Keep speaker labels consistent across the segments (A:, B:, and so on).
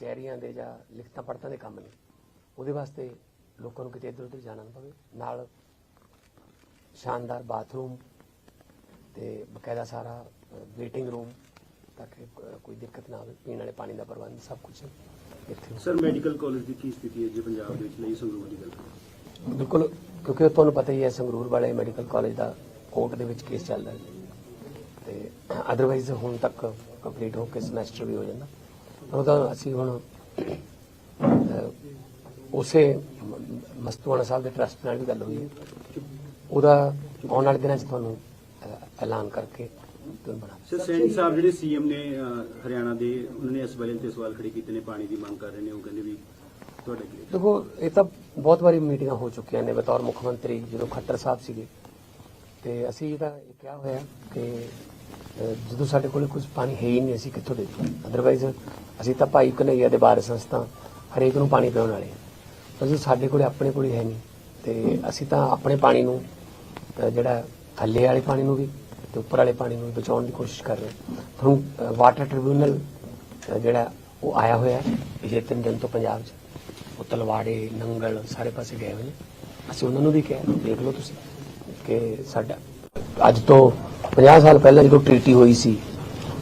A: ਕਚਹਿਰੀਆਂ ਦੇ ਜਾਂ ਲਿਖਤਾਂ ਪੜਤਾਂ ਦੇ ਕੰਮ ਨੇ ਉਹਦੇ ਵਾਸਤੇ ਲੋਕਾਂ ਨੂੰ ਕਿਤੇ ਇੱਧਰ ਉੱਧਰ ਜਾਣਾ ਨਾ ਪਵੇ। ਨਾਲ ਸ਼ਾਨਦਾਰ ਬਾਥਰੂਮ ਤੇ ਬਕਾਇਦਾ ਸਾਰਾ ਵੇਟਿੰਗ ਰੂਮ ਤਾਂ ਕਿ ਕੋਈ ਦਿੱਕਤ ਨਾ ਆਵੇ। ਪੀਣ ਵਾਲੇ ਪਾਣੀ ਦਾ ਪ੍ਰਬੰਧ ਸਭ ਕੁਝ ਇੱਥੇ
B: ਸਰ ਮੈਡੀਕਲ ਕਾਲਜ ਦੀ ਕੀ ਸਥਿਤੀ ਹੈ ਜੀ ਪੰਜਾਬ ਦੇ ਵਿੱਚ ਲਈ ਸੰਗਰੂਰ ਦੀ ਗੱਲ
A: ਬਿਲਕੁਲ ਕਿਉਂਕਿ ਤੁਹਾਨੂੰ ਪਤਾ ਹੀ ਹੈ ਸੰਗਰੂਰ ਵਾਲੇ ਮੈਡੀਕਲ ਕਾਲਜ ਦਾ ਕੋਰਟ ਦੇ ਵਿੱਚ ਕੇਸ ਚੱਲਦਾ ਹੈ। ਤੇ ਅਦਰਵਾਈਜ਼ ਹੁਣ ਤੱਕ ਕੰਪਲੀਟ ਹੋ ਕੇ ਸਮੈਸਟਰ ਵੀ ਹੋ ਜਾਂਦਾ। ਉਹਦਾ ਅਸੀਂ ਹੁਣ ਉਸੇ ਮਸਤੂਆਣਾ ਸਾਹਿਬ ਦੇ ਟਰਸਟ ਨਾਲ ਵੀ ਗੱਲ ਹੋਈ ਹੈ। ਉਹਦਾ ਆਉਣ ਵਾਲੇ ਦਿਨਾਂ 'ਚ ਤੁਹਾਨੂੰ ਐਲਾਨ ਕਰਕੇ
B: ਸਰ ਸੈਣੀ ਸਾਹਿਬ ਜਿਹੜੇ ਸੀਐਮ ਨੇ ਹਰਿਆਣਾ ਦੇ ਉਹਨਾਂ ਨੇ ਇਸ ਬਾਰੇ ਤੇ ਸਵਾਲ ਖੜੇ ਕੀਤੇ ਨੇ ਪਾਣੀ ਦੀ ਮੰਗ ਕਰ ਰਹੇ ਨੇ ਉਹ ਕਹਿੰਦੇ ਵੀ ਤੁਹਾਡਾ ਕੀ?
A: ਦੇਖੋ ਇਹ ਤਾਂ ਬਹੁਤ ਵਾਰੀ ਮੀਟਿੰਗਾਂ ਹੋ ਚੁੱਕੀਆਂ ਨੇ ਬਤੌਰ ਮੁੱਖ ਮੰਤਰੀ ਜਦੋਂ ਖੱਟਰ ਸਾਹਿਬ ਸੀਗੇ। ਤੇ ਅਸੀਂ ਤਾਂ ਇਹ ਕਿਹਾ ਹੋਇਆ ਕਿ ਜਦੋਂ ਸਾਡੇ ਕੋਲ ਕੁਝ ਪਾਣੀ ਹੈ ਹੀ ਨਹੀਂ, ਅਸੀਂ ਕਿੱਥੋਂ ਦੇ ਅਦਰਵਾਈਜ਼ ਅਸੀਂ ਤਾਂ ਭਾਈ ਕਨਈਆ ਦੇ ਬਾਰੇ ਸੰਸਥਾ, ਹਰੇਕ ਨੂੰ ਪਾਣੀ ਪਿਆਉਣ ਵਾਲੇ ਹਾਂ। ਪਰ ਜਦੋਂ ਸਾਡੇ ਕੋਲੇ ਆਪਣੇ ਕੋਲ ਹੈ ਨਹੀਂ, ਤੇ ਅਸੀਂ ਤਾਂ ਆਪਣੇ ਪਾਣੀ ਨੂੰ ਜਿਹੜਾ ਥੱਲੇ ਵਾਲੇ ਪਾਣੀ ਨੂੰ ਵੀ ਤੇ ਉੱਪਰ ਵਾਲੇ ਪਾਣੀ ਨੂੰ ਵੀ ਬਚਾਉਣ ਦੀ ਕੋਸ਼ਿਸ਼ ਕਰ ਰਹੇ ਤੁਹਾਨੂੰ ਵਾਟਰ ਟ੍ਰਿਬਿਊਨਲ ਜਿਹੜਾ ਉਹ ਆਇਆ ਹੋਇਆ ਪਿਛਲੇ ਤਿੰਨ ਦਿਨ ਤੋਂ ਪੰਜਾਬ 'ਚ। ਉਹ ਤਲਵਾੜੇ ਨੰਗਲ, ਸਾਰੇ ਪਾਸੇ ਗਏ ਹੋਏ ਨੇ। ਅਸੀਂ ਉਹਨਾਂ ਨੂੰ ਵੀ ਕਿਹਾ, ਦੇਖ ਲਓ ਤੁਸੀਂ ਕਿ ਸਾਡਾ ਅੱਜ ਤੋਂ 50 ਸਾਲ ਪਹਿਲਾਂ ਜਦੋਂ ਟ੍ਰੀਟੀ ਹੋਈ ਸੀ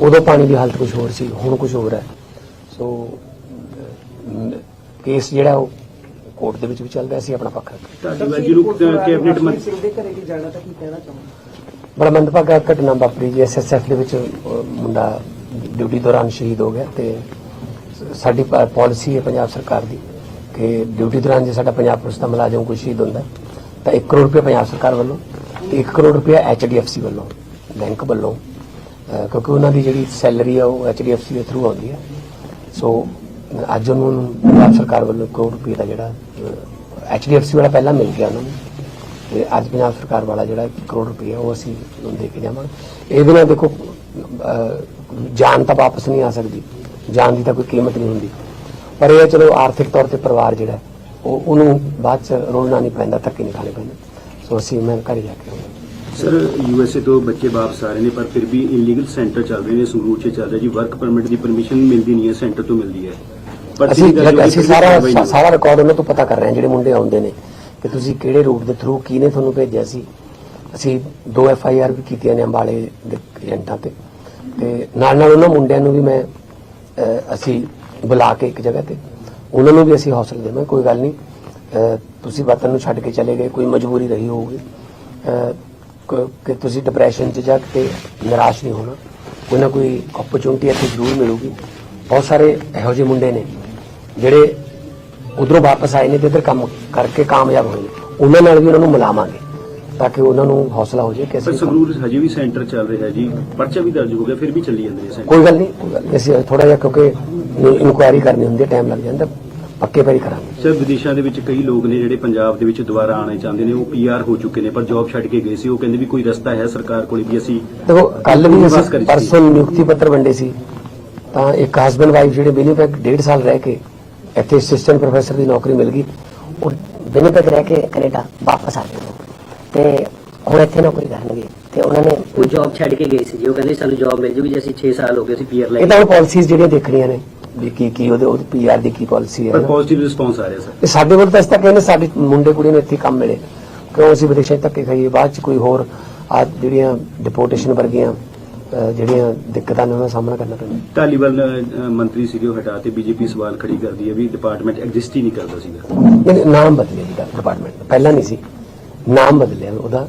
A: ਉਦੋਂ ਪਾਣੀ ਦੀ ਹਾਲਤ ਕੁਝ ਹੋਰ ਸੀ ਹੁਣ ਕੁਝ ਹੋਰ ਹੈ। ਸੋ ਕੇਸ ਜਿਹੜਾ ਉਹ ਕੋਰਟ ਦੇ ਵਿੱਚ ਵੀ ਚੱਲ ਰਿਹਾ ਸੀ ਆਪਣਾ ਪੱਖ ਰੱਖ
B: ਢਾਡੀ ਵਾਜੀ ਨੂੰ ਕੈਬਨਿਟ ਮੰਤਰੀ
C: ਸਿੰਘ ਦੇ ਘਰੇ ਵੀ ਜਾਣਾ ਤਾਂ ਕੀ ਕਹਿਣਾ ਚਾਹੁੰਦੇ
A: ਬੜਾ ਮੰਦਭਾਗਾ ਘਟਨਾ ਵਾਪਰੀ ਜੀ ਐਸਐਸਐਫ ਦੇ ਵਿੱਚ ਮੁੰਡਾ ਡਿਊਟੀ ਦੌਰਾਨ ਸ਼ਹੀਦ ਹੋ ਗਿਆ ਤੇ ਸਾਡੀ ਪਾਲਿਸੀ ਹੈ ਪੰਜਾਬ ਸਰਕਾਰ ਦੀ ਕਿ ਡਿਊਟੀ ਦੌਰਾਨ ਜੇ ਸਾਡਾ ਪੰਜਾਬ ਪੁਲਿਸ ਦਾ ਮੁਲਾਜ਼ਮ ਕੋਈ ਸ਼ਹੀਦ ਹੁੰਦਾ ਤਾਂ 1 ਕਰੋੜ ਰੁਪਏ ਪੰਜਾਬ ਸਰਕਾਰ ਵੱਲੋਂ 1 ਕਰੋੜ ਰੁਪਏ ਐਚਡੀਐਫਸੀ ਵੱਲੋਂ, ਬੈਂਕ ਵੱਲੋਂ ਕਿਉਂਕਿ ਉਹਨਾਂ ਦੀ ਜਿਹੜੀ ਸੈਲਰੀ ਆ ਉਹ ਐਚਡੀਐਫਸੀ ਦੇ ਥਰੂ ਆਉਂਦੀ ਹੈ ਸੋ ਅੱਜ ਉਹਨਾਂ ਨੂੰ ਪੰਜਾਬ ਸਰਕਾਰ ਵੱਲੋਂ ਕਰੋੜ ਰੁਪਏ ਦਾ ਜਿਹੜਾ ਐਚਡੀਐਫਸੀ ਵਾਲਾ ਪਹਿਲਾਂ ਮਿਲ ਗਿਆ ਉਹਨਾਂ ਨੂੰ। ਤੇ ਅੱਜ ਪੰਜਾਬ ਸਰਕਾਰ ਵਾਲਾ ਜਿਹੜਾ 1 ਕਰੋੜ ਰੁਪਏ ਉਹ ਅਸੀਂ ਦੇ ਕੇ ਜਾਵਾਂਗੇ। ਇਹਦੇ ਨਾਲ ਦੇਖੋ ਜਾਨ ਤਾਂ ਵਾਪਸ ਨਹੀਂ ਆ ਸਕਦੀ। ਜਾਨ ਦੀ ਤਾਂ ਕੋਈ ਕੀਮਤ ਨਹੀਂ ਹੁੰਦੀ। ਪਰ ਇਹ ਹੈ ਚਲੋ ਆਰਥਿਕ ਤੌਰ ਤੇ ਪਰਿਵਾਰ ਜਿਹੜਾ, ਉਹ ਉਹਨੂੰ ਬਾਅਦ ਚ ਰੋਲਣਾ ਨਹੀਂ ਪੈਂਦਾ, ਧੱਕੇ ਨਹੀਂ ਖਾਣੇ ਪੈਂਦੇ। ਸੋ ਅਸੀਂ ਮੈਂ ਘਰ ਜਾ ਕੇ ਆਉਂਗਾ
B: ਸਰ ਯੂਐਸਏ ਤੋਂ ਬੱਚੇ ਵਾਪਸ ਆ ਰਹੇ ਨੇ ਪਰ ਫਿਰ ਵੀ ਇਲੀਗਲ ਸੈਂਟਰ ਚੱਲ ਰਹੇ ਨੇ ਸੰਗਰੂਰ 'ਚ ਚੱਲ ਰਿਹਾ ਜੀ। ਵਰਕ ਪਰਮਿਟ ਦੀ ਪਰਮਿਸ਼ਨ ਮਿਲਦੀ ਨਹੀਂ ਹੈ ਸੈਂਟਰ ਤੋਂ ਮਿਲਦੀ ਹੈ। ਪਰ
A: ਅਸੀਂ ਸਾਰਾ। ਸਾਰਾ ਰਿਕਾਰਡ ਉਹਨਾਂ ਤੋਂ ਪਤਾ ਕਰ ਰਹੇ ਹਾਂ ਜਿਹੜੇ ਮੁੰਡੇ ਆਉਂਦੇ ਨੇ ਕਿ ਤੁਸੀਂ ਕਿਹੜੇ ਰੂਟ ਦੇ ਥਰੂ ਕਿਹਨੇ ਤੁਹਾਨੂੰ ਭੇਜਿਆ ਸੀ। ਅਸੀਂ ਦੋ ਐਫ ਆਈ ਆਰ ਵੀ ਕੀਤੀਆਂ ਨੇ ਅੰਬਾਲੇ ਦੇ ਏਜੰਟਾਂ ਤੇ। ਤੇ ਨਾਲ ਨਾਲ ਉਹਨਾਂ ਮੁੰਡਿਆਂ ਨੂੰ ਵੀ ਮੈਂ ਅਸੀਂ ਬੁਲਾ ਕੇ ਇੱਕ ਜਗ੍ਹਾ ਤੇ। ਉਹਨਾਂ ਨੂੰ ਵੀ ਅਸੀਂ ਹੌਸਲਾ ਦੇਵਾਂ ਕੋਈ ਗੱਲ ਨਹੀਂ। ਤੁਸੀਂ ਵਤਨ ਨੂੰ ਛੱਡ ਕੇ ਚਲੇ ਗਏ ਕੋਈ ਮਜਬੂਰੀ ਰਹੀ ਹੋਊਗੀ। ਕ- ਤੁਸੀਂ ਡਿਪਰੈਸ਼ਨ 'ਚ ਜਾ ਕੇ ਨਿਰਾਸ਼ ਨਹੀਂ ਹੋਣਾ। ਕੋਈ ਨਾ ਕੋਈ ਓਪਰਚੁਨਿਟੀ ਇੱਥੇ ਜ਼ਰੂਰ ਮਿਲੂਗੀ। ਬਹੁਤ ਸਾਰੇ ਇਹੋ ਜਿਹੇ ਮੁੰਡੇ ਨੇ ਜਿਹੜੇ ਉਧਰੋਂ ਵਾਪਸ ਆਏ ਨੇ ਤੇ ਇੱਧਰ ਕੰਮ ਕਰਕੇ ਕਾਮਯਾਬ ਹੋਏ ਉਹਨਾਂ ਨਾਲ ਵੀ ਉਹਨਾਂ ਨੂੰ ਮਿਲਾਵਾਂਗੇ ਤਾਂ ਕਿ ਉਹਨਾਂ ਨੂੰ ਹੌਸਲਾ ਹੋ ਜਾਏ ਕਿ ਅਸੀਂ
B: ਸੰਗਰੂਰ ਹਜੇ ਵੀ ਸੈਂਟਰ ਚੱਲ ਰਿਹਾ ਜੀ। ਪਰਚਾ ਵੀ ਦਰਜ ਹੋ ਗਿਆ ਫਿਰ ਵੀ ਚੱਲੀ ਜਾਂਦੇ ਨੇ ਸੈਂਟਰ।
A: ਕੋਈ ਗੱਲ ਨਹੀਂ ਕੋਈ ਗੱਲ ਨਹੀਂ। ਅਸੀਂ ਥੋੜਾ ਜਿਹਾ ਕਿਉਂਕਿ ਇਨਕੁਆਇਰੀ ਕਰਨੀ ਹੁੰਦੀ ਹੈ ਟਾਈਮ ਲੱਗ ਜਾਂਦਾ। ਪੱਕੇ ਪੈਰੀ ਕਰਾਂਗੇ।
B: ਸਰ ਵਿਦੇਸ਼ਾਂ ਦੇ ਵਿੱਚ ਕਈ ਲੋਕ ਨੇ ਜਿਹੜੇ ਪੰਜਾਬ ਦੇ ਵਿੱਚ ਦੁਬਾਰਾ ਆਉਣਾ ਚਾਹੁੰਦੇ ਨੇ ਉਹ ਪੀਆਰ ਹੋ ਚੁੱਕੇ ਨੇ ਪਰ ਜੌਬ ਛੱਡ ਕੇ ਗਏ ਸੀ। ਉਹ ਕਹਿੰਦੇ ਵੀ ਕੋਈ ਰਸਤਾ ਹੈ ਸਰਕਾਰ ਕੋਲ ਵੀ ਅਸੀਂ
A: ਦੇਖੋ ਕੱਲ ਵੀ ਅਸੀਂ ਪਰਸੋਂ ਨਿਯੁਕਤੀ ਪੱਤਰ ਵੰਡੇ ਸੀ। ਤਾਂ ਇੱਕ ਹਸਬੰਡ ਵਾਈਫ ਜਿਹੜੇ ਬੇਨੀਫਿਟ ਡੇਢ ਸਾਲ ਰਹਿ ਕੇ ਇੱਥੇ ਅਸਿਸਟੈਂਟ ਪ੍ਰੋਫੈਸਰ ਦੀ ਨੌਕਰੀ ਮਿਲ ਗਈ। ਉਹ ਬੇਨੀਫਿਟ ਰਹਿ ਕੇ ਕੈਨੇਡਾ ਵਾਪਸ ਆ ਗਏ। ਤੇ ਹੁਣ ਇੱਥੇ ਨੌਕਰੀ ਕਰਨਗੇ। ਤੇ ਉਹਨਾਂ ਨੇ
D: ਉਹ ਜੌਬ ਛੱਡ ਕੇ ਗਏ ਸੀ ਜੀ। ਉਹ ਕਹਿੰਦੇ ਸਾਨੂੰ ਜੌਬ ਮਿਲ ਜੂਗੀ ਜੇ ਅਸੀਂ 6 ਸਾਲ ਹੋ ਗਏ ਅਸੀਂ ਪੀਆਰ ਲੈ
A: ਇਹ ਤਾਂ ਪਾਲਿਸੀਜ਼ ਜਿਹੜੀਆਂ ਦੇਖਣੀਆਂ ਨੇ। ਵੀ ਕੀ ਕੀ ਉਹਦੇ ਉਹਦੀ ਪੀਆਰ ਦੀ ਕੀ ਪਾਲਿਸੀ ਹੈ
B: ਪਰ। ਪੋਜ਼ਿਟਿਵ ਰਿਸਪੌਂਸ ਆ ਰਿਹਾ ਸਰ
A: ਇਹ ਸਾਡੇ ਕੋਲ ਤਾਂ ਇਸ ਤੱਕ ਕਹਿੰਦੇ ਸਾਡੇ ਮੁੰਡੇ ਕੁੜੀਆਂ ਨੂੰ ਇੱਥੇ ਕੰਮ ਮਿਲੇ। ਕਿਉਂ ਅਸੀਂ ਵਿਦੇਸ਼ਾਂ ਧੱਕੇ ਖਾਈਏ? ਬਾਅਦ ਚ ਕੋਈ ਹੋਰ ਆ ਜਿਹੜੀਆਂ ਡਿਪੋਰਟੇਸ਼ਨ ਵਰਗੀਆਂ ਜਿਹੜੀਆਂ ਦਿੱਕਤਾਂ ਨੇ ਉਹਨਾਂ ਦਾ ਸਾਹਮਣਾ ਕਰਨਾ ਪੈਂਦਾ।
B: ਅ, ਮੰਤਰੀ ਸੀਗੇ ਉਹ ਹਟਾ ਤੇ ਬੀਜੇਪੀ ਸਵਾਲ ਖੜੀ ਕਰਦੀ ਹੈ ਵੀ ਡਿਪਾਰਟਮੈਂਟ ਐਗਜ਼ਿਸਟ ਹੀ ਨਹੀਂ ਕਰਦਾ ਸੀਗਾ।
A: ਨਹੀਂ, ਨਾਮ ਬਦਲਿਆ ਜੀ ਡਿਪਾਰਟਮੈਂਟ ਪਹਿਲਾਂ ਨਹੀਂ ਸੀ। ਨਾਮ ਬਦਲਿਆ ਉਹਦਾ।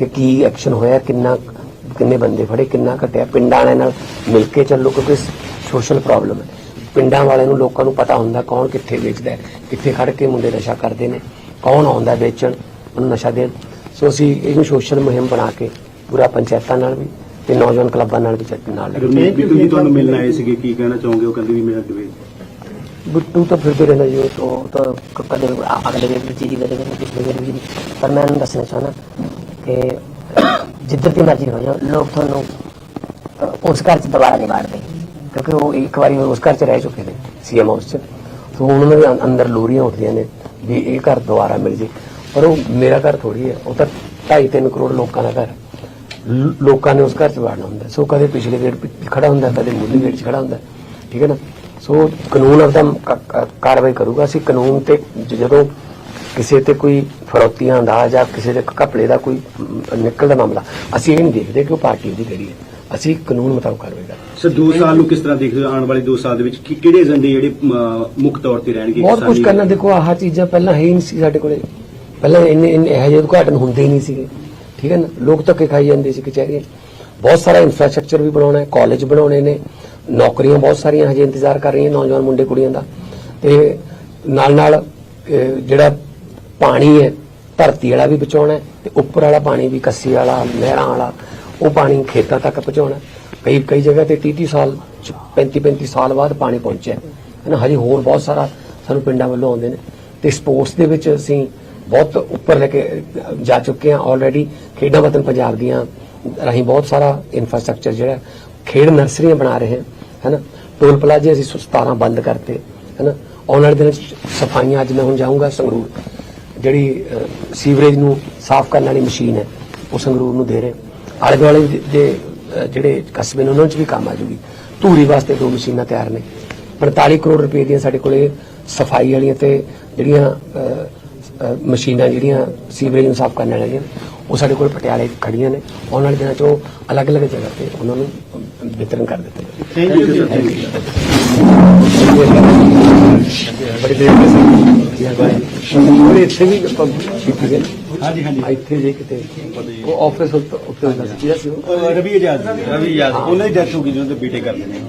A: ਕਿ ਕੀ ਐਕਸ਼ਨ ਹੋਇਆ ਕਿੰਨਾ ਕਿੰਨੇ ਬੰਦੇ ਫੜੇ ਕਿੰਨਾ ਘਟਿਆ? ਪਿੰਡਾਂ ਵਾਲਿਆਂ ਨਾਲ ਮਿਲ ਕੇ ਚੱਲੋ ਕਿਉਂਕਿ ਸੋਸ਼ਲ ਪ੍ਰੋਬਲਮ ਹੈ। ਪਿੰਡਾਂ ਵਾਲਿਆਂ ਨੂੰ ਲੋਕਾਂ ਨੂੰ ਪਤਾ ਹੁੰਦਾ ਕੌਣ ਕਿੱਥੇ ਵੇਚਦਾ ਕਿੱਥੇ ਖੜ ਕੇ ਮੁੰਡੇ ਨਸ਼ਾ ਕਰਦੇ ਨੇ ਕੌਣ ਆਉਂਦਾ ਵੇਚਣ ਉਹਨੂੰ ਨਸ਼ਾ ਦੇਣ। ਸੋ ਅਸੀਂ ਇਹਨੂੰ ਸੋਸ਼ਲ ਮੁਹਿੰਮ ਬਣਾ ਕੇ ਪੂਰਾ ਪੰਚਾਇਤਾਂ ਨਾਲ ਵੀ ਤੇ ਨੌਜਵਾਨ ਕਲੱਬਾਂ ਨਾਲ ਵੀ ਚੱਲ ਨਾਲ
B: ਬਿੱਟੂ ਜੀ ਤੁਹਾਨੂੰ ਮਿਲਣ ਆਏ ਸੀਗੇ ਕੀ ਕਹਿਣਾ ਚਾਹੋਗੇ? ਉਹ ਕਹਿੰਦੇ ਵੀ ਮੇਰਾ ਡਿਬੇਟ
D: ਬਿੱਟੂ ਤਾਂ ਫਿਰਦੇ ਰਹਿੰਦਾ ਜੀ ਉਹ ਤਾਂ ਕਦੇ ਅਗਲੇ ਵੇਲੇ ਵੀ ਚੀਜ਼ ਕਦੇ ਕਦੇ ਪਿਛਲੇ ਵੀ ਪਰ ਮੈਂ ਦੱਸਣਾ ਚਾਹੁੰਦਾ ਕਿ ਜਿੱਧਰ ਦੀ ਮਰਜ਼ੀ ਹੋ ਜਾਓ ਲੋਕ ਤੁਹਾਨੂੰ ਉਸ ਘਰ 'ਚ ਦੁਬਾਰਾ ਨਹੀਂ ਵਾੜਦੇ ਕਿਉਂਕਿ ਉਹ ਇੱਕ ਵਾਰੀ ਉਸ ਘਰ 'ਚ ਰਹਿ ਚੁੱਕੇ ਨੇ, ਸੀਐਮ ਹਾਊਸ 'ਚ। ਸੋ ਉਹਨਾਂ ਦੇ ਅੰਦਰ ਲੋਰੀਆਂ ਉੱਠਦੀਆਂ ਨੇ ਵੀ ਇਹ ਘਰ ਦੁਬਾਰਾ ਮਿਲ ਜੇ। ਪਰ ਉਹ ਮੇਰਾ ਘਰ ਥੋੜੀ ਹੈ, ਉਹ ਤਾਂ 2.5 ਕਰੋੜ ਲੋਕਾਂ ਦਾ ਘਰ ਲੋਕਾਂ ਨੇ ਉਸ ਘਰ 'ਚ ਵਾੜਨਾ ਹੁੰਦਾ ਸੋ ਕਦੇ ਪਿਛਲੇ ਗੇਟ 'ਚ ਖੜਾ ਹੁੰਦਾ, ਕਦੇ ਮੁੱਢਲੇ ਗੇਟ 'ਚ ਖੜਾ ਹੁੰਦਾ ਠੀਕ ਹੈ ਨਾ? ਸੋ ਕਾਨੂੰਨ ਆਪਦਾ ਕਾਰਵਾਈ ਕਰੂਗਾ। ਅਸੀਂ ਕਾਨੂੰਨ ਤੇ ਜਦੋਂ ਕਿਸੇ ਤੇ ਕੋਈ ਫਰੌਤੀਆਂ ਦਾ ਜਾਂ ਕਿਸੇ ਦੇ ਘਪਲੇ ਦਾ ਕੋਈ ਨਿਕਲਦਾ ਮਾਮਲਾ ਅਸੀਂ ਇਹ ਨਹੀਂ ਦੇਖਦੇ ਕਿ ਉਹ ਪਾਰਟੀ ਦੀ ਕਿਹੜੀ ਹੈ। ਅਸੀਂ ਕਾਨੂੰਨ ਮੁਤਾਬਕ ਕਾਰਵਾਈ ਕਰਦੇ
B: ਸਰ 2 ਸਾਲ ਨੂੰ ਕਿਸ ਤਰ੍ਹਾਂ ਦੇਖਦੇ ਆਉਣ ਵਾਲੇ 2 ਸਾਲ ਦੇ ਵਿੱਚ? ਕਿ- ਕਿਹੜੇ ਏਜੰਡੇ ਜਿਹੜੇ ਮੁੱਖ ਤੌਰ ਤੇ ਰਹਿਣਗੇ
A: ਬਹੁਤ ਕੁਝ ਕਰਨਾ ਦੇਖੋ ਆਹ ਚੀਜ਼ਾਂ ਪਹਿਲਾਂ ਹੈ ਹੀ ਨਹੀਂ ਸੀ ਸਾਡੇ ਕੋਲੇ। ਪਹਿਲਾਂ ਇੰਨੇ ਇੰਨੇ ਇਹੋ ਜਿਹੇ ਉਦਘਾਟਨ ਹੁੰਦੇ ਹੀ ਨਹੀਂ ਸੀਗੇ। ਠੀਕ ਹੈ ਨਾ? ਲੋਕ ਧੱਕੇ ਖਾਈ ਜਾਂਦੇ ਸੀ ਕਚਹਿਰੀਆਂ। ਬਹੁਤ ਸਾਰਾ ਇਨਫਰਾਸਟ੍ਰਕਚਰ ਵੀ ਬਣਾਉਣਾ ਹੈ ਕਾਲਜ ਬਣਾਉਣੇ ਨੇ ਨੌਕਰੀਆਂ ਬਹੁਤ ਸਾਰੀਆਂ ਹਜੇ ਇੰਤਜ਼ਾਰ ਕਰ ਰਹੀਆਂ ਨੌਜਵਾਨ ਮੁੰਡੇ ਕੁੜੀਆਂ ਦਾ। ਤੇ ਨਾਲ ਨਾਲ ਜਿਹੜਾ ਪਾਣੀ ਹੈ, ਧਰਤੀ ਵਾਲਾ ਵੀ ਬਚਾਉਣਾ ਹੈ ਤੇ ਉੱਪਰ ਵਾਲਾ ਪਾਣੀ ਵੀ ਕੱਸੀ ਵਾਲਾ, ਨਹਿਰਾਂ ਵਾਲਾ, ਉਹ ਪਾਣੀ ਖੇਤਾਂ ਤੱਕ ਪਹੁੰਚਾਉਣਾ ਕਈ ਕਈ ਜਗ੍ਹਾ ਤੇ 30 30 ਸਾਲ 35 35 ਸਾਲ ਬਾਅਦ ਪਾਣੀ ਪਹੁੰਚਿਆ ਹੈ। ਨਾ ਹਜੇ ਹੋਰ ਬਹੁਤ ਸਾਰਾ ਸਾਨੂੰ ਪਿੰਡਾਂ ਵੱਲੋਂ ਆਉਂਦੇ ਨੇ। ਤੇ ਸਪੋਰਟਸ ਦੇ ਵਿੱਚ ਅਸੀਂ ਬਹੁਤ ਉੱਪਰ ਲੈ ਕੇ ਜਾ ਚੁੱਕੇ ਹਾਂ ਆਲਰੇਡੀ ਖੇਡਾਂ ਵਤਨ ਪੰਜਾਬ ਦੀਆਂ ਰਾਹੀਂ ਬਹੁਤ ਸਾਰਾ ਇਨਫਰਾਸਟ੍ਰਕਚਰ ਜਿਹੜਾ ਖੇਡ ਨਰਸਰੀਆਂ ਬਣਾ ਰਹੇ ਹਾਂ। ਹੈ ਨਾ ਟੋਲ ਪਲਾਜ਼ੇ ਅਸੀਂ 17 ਬੰਦ ਕਰਤੇ। ਹੈ ਨਾ ਆਉਣ ਵਾਲੇ ਦਿਨਾਂ 'ਚ ਸਫਾਈਆਂ ਅੱਜ ਮੈਂ ਹੁਣ ਜਾਊਂਗਾ ਸੰਗਰੂਰ। ਜਿਹੜੀ ਸੀਵਰੇਜ ਨੂੰ ਸਾਫ਼ ਕਰਨ ਵਾਲੀ ਮਸ਼ੀਨ ਹੈ ਉਹ ਸੰਗਰੂਰ ਨੂੰ ਦੇ ਰਹੇ। ਆਲੇ ਦੁਆਲੇ ਦੇ- ਜਿਹੜੇ ਕਸਬੇ ਨੇ ਉਹਨਾਂ 'ਚ ਵੀ ਕੰਮ ਆ ਜੂਗੀ। ਧੂਰੀ ਵਾਸਤੇ ਦੋ ਮਸ਼ੀਨਾਂ ਤਿਆਰ ਨੇ। 45 ਕਰੋੜ ਰੁਪਏ ਦੀਆਂ ਸਾਡੇ ਕੋਲੇ ਸਫ਼ਾਈ ਵਾਲੀਆਂ ਤੇ ਜਿਹੜੀਆਂ ਮਸ਼ੀਨਾਂ ਜਿਹੜੀਆਂ ਸੀਵਰੇਜ ਨੂੰ ਸਾਫ਼ ਕਰਨ ਵਾਲੀਆਂ ਉਹ ਸਾਡੇ ਕੋਲ ਪਟਿਆਲੇ ਖੜੀਆਂ ਨੇ। ਆਉਣ ਵਾਲੇ ਦਿਨਾਂ 'ਚ ਉਹ ਅਲੱਗ-ਅਲੱਗ ਜਗ੍ਹਾ ਤੇ ਉਹਨਾਂ ਨੂੰ ਵਿਤਰਨ ਕਰ ਦਿੱਤੇ ਜਾਣਗੇ।
B: ਥੈਂਕ ਯੂ ਸਰ
A: ਬੜੀ ਦੇਰ ਦੇ ਸਰ ਬੜੇ ਇੱਥੇ ਵੀ ਕੀਤੀ ਗਏ
B: ਹਾਂਜੀ ਹਾਂਜੀ
A: ਇੱਥੇ ਜੇ ਕਿਤੇ ਉਹ ਆਫਿਸ ਉੱਤੇ ਹੁੰਦਾ ਸੀ ਕਿਹਦਾ ਸੀ ਉਹ?
B: ਰਵੀ ਆਜ਼ਾਦ ਰਵੀ ਆਜ਼ਾਦ ਉਹਨਾਂ ਦੀ ਡੈਥ ਹੋ ਗਈ ਜਦੋਂ ਤੇ ਬੇਟੇ ਕਰਦੇ ਨੇ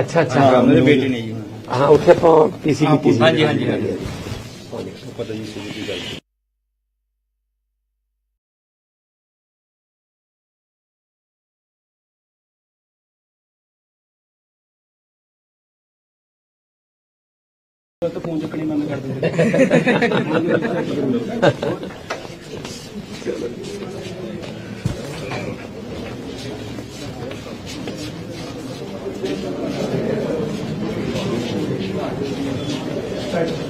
A: ਅੱਛਾ ਅੱਛਾ
B: ਉਹਨਾਂ ਦੇ ਬੇਟੇ ਨੇ ਜੀ
A: ਹਾਂ ਉੱਥੇ ਆਪਾਂ ਪੀਸੀ ਕੀਤੀ ਸੀ
B: ਹਾਂਜੀ, ਹਾਂਜੀ। ਹਾਂਜੀ ਪਤਾ ਜੀ ਸੀ ਕੀ ਗੱਲ ਤਾਂ ਫੋਨ ਚੱਕਣੀ ਬੰਦ ਕਰ ਦਿੰਦੇ।
A: ਤੁਹਾਡੀ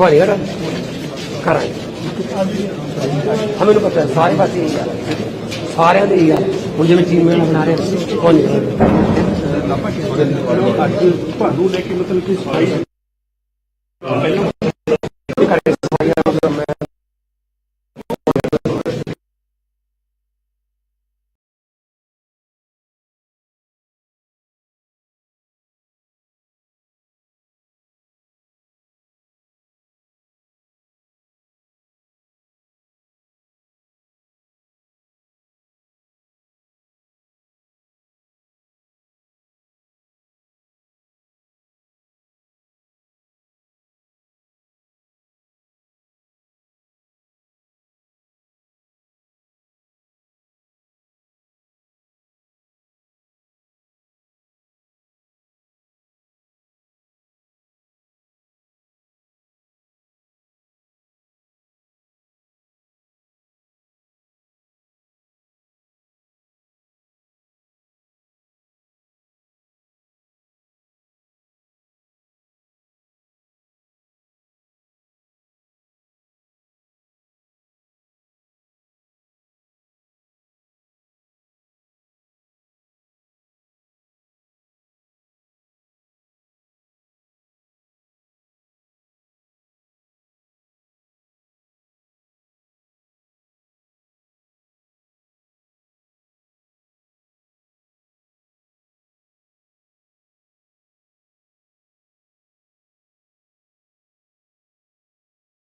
A: ਘਰ ਕਰਾਂਗੇ। ਹਾਂ ਮੈਨੂੰ ਪਤਾ ਸਾਰੇ ਪਾਸੇ ਇਹੀ ਹਾਲ ਸਾਰਿਆਂ ਦੇ ਇਹੀ ਹਾਲ ਹੈ। ਹੁਣ ਜਿਵੇਂ ਚੀਨ ਮੇਲਾ ਬਣਾ ਰਹੇ ਨੇ, ਨਹੀਂ
B: ਅੱਜ ਤੁਹਾਨੂੰ ਲੈ ਕੇ ਮਤਲਬ ਕਿ ਸਫ਼ਾਈ